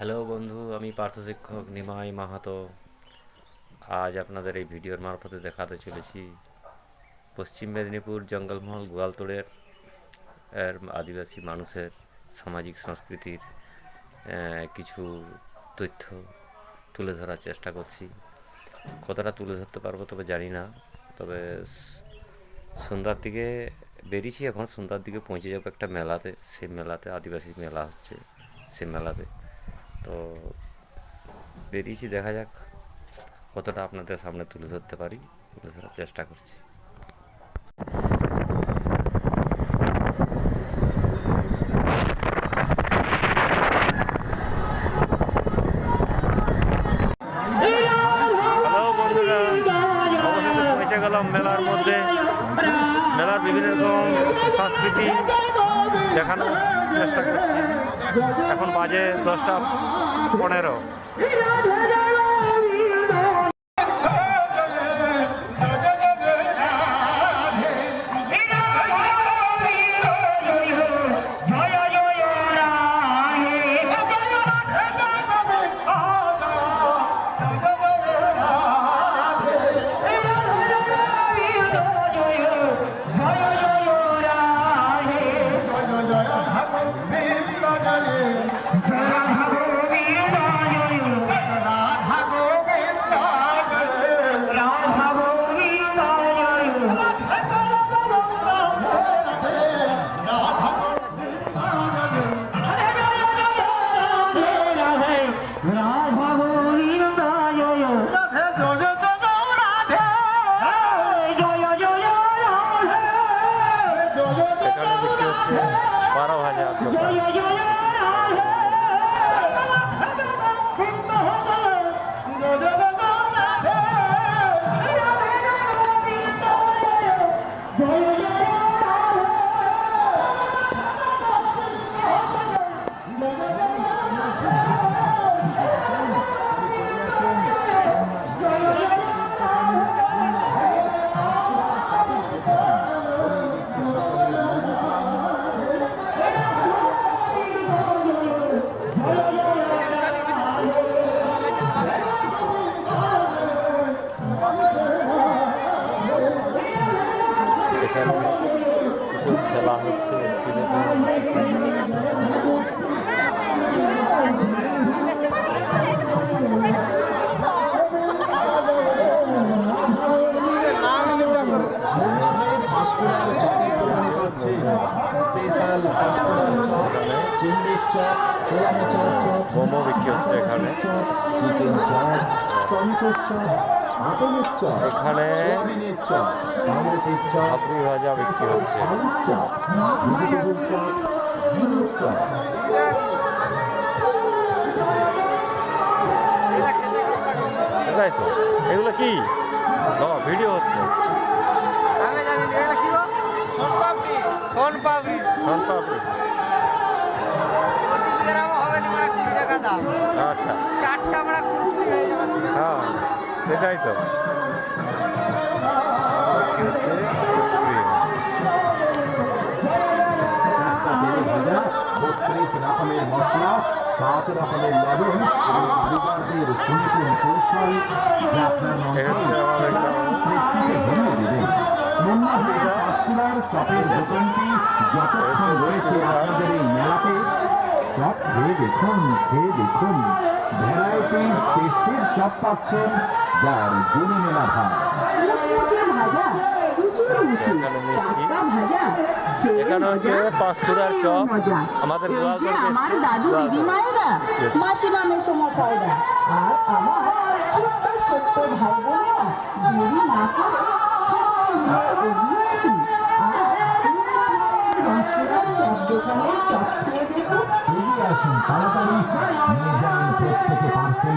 Hello বন্ধু, আমি পার্থ শিক্ষক নিমাই মাহাতো। আজ আপনাদের এই ভিডিওর মারফতে দেখাতে চলেছি পশ্চিম মেদিনীপুর জঙ্গলমহল গোয়ালতোড়ের, এর আদিবাসী মানুষের সামাজিক সংস্কৃতির কিছু তথ্য তুলে ধরার চেষ্টা করছি। কতটা তুলে ধরতে পারব তবে জানি না, তবে সন্ধ্যার দিকে বেরিয়েছি, এখন সন্ধ্যার দিকে পৌঁছে যাব একটা মেলাতে। সেই মেলাতে আদিবাসী মেলা হচ্ছে, সেই মেলাতে। তো বেরিয়েছি, দেখা যাক কতটা আপনাদের সামনে তুলে ধরতে পারি। তুলে ধরার চেষ্টা করছি। মেলার মধ্যে। মেলার বিভিন্ন রকম সংস্কৃতি দেখানোর চেষ্টা করছি। এখন বাজে দশটা পনেরো। Jaya খেলা হচ্ছে মোমো বিক্রি হচ্ছে এখানে। এখানে ভাবরি ভাজা বিক্রি হচ্ছে। তো। এগুলো কি? বাবা ভিডিও হচ্ছে। সোন দাম। আচ্ছা। চারটা আমরা হয়ে হ্যাঁ। সেটাই তো। বত্রিশ রকমের মশলা সাত রকমের লবণ দেখুন খেয়ে দেখুন ভ্যারাইটি টেস্টের চপ পাচ্ছেন যার জমি মেলা ভাব মুচি এখানে হচ্ছে পাঁশকুড়ার চপ। আমাদের আমার দাদু দিদিমায়েরা. মাসিমা মেসোমশাইরা আর আমার ছোট্ট ছোট্ট ভাই বোনেরা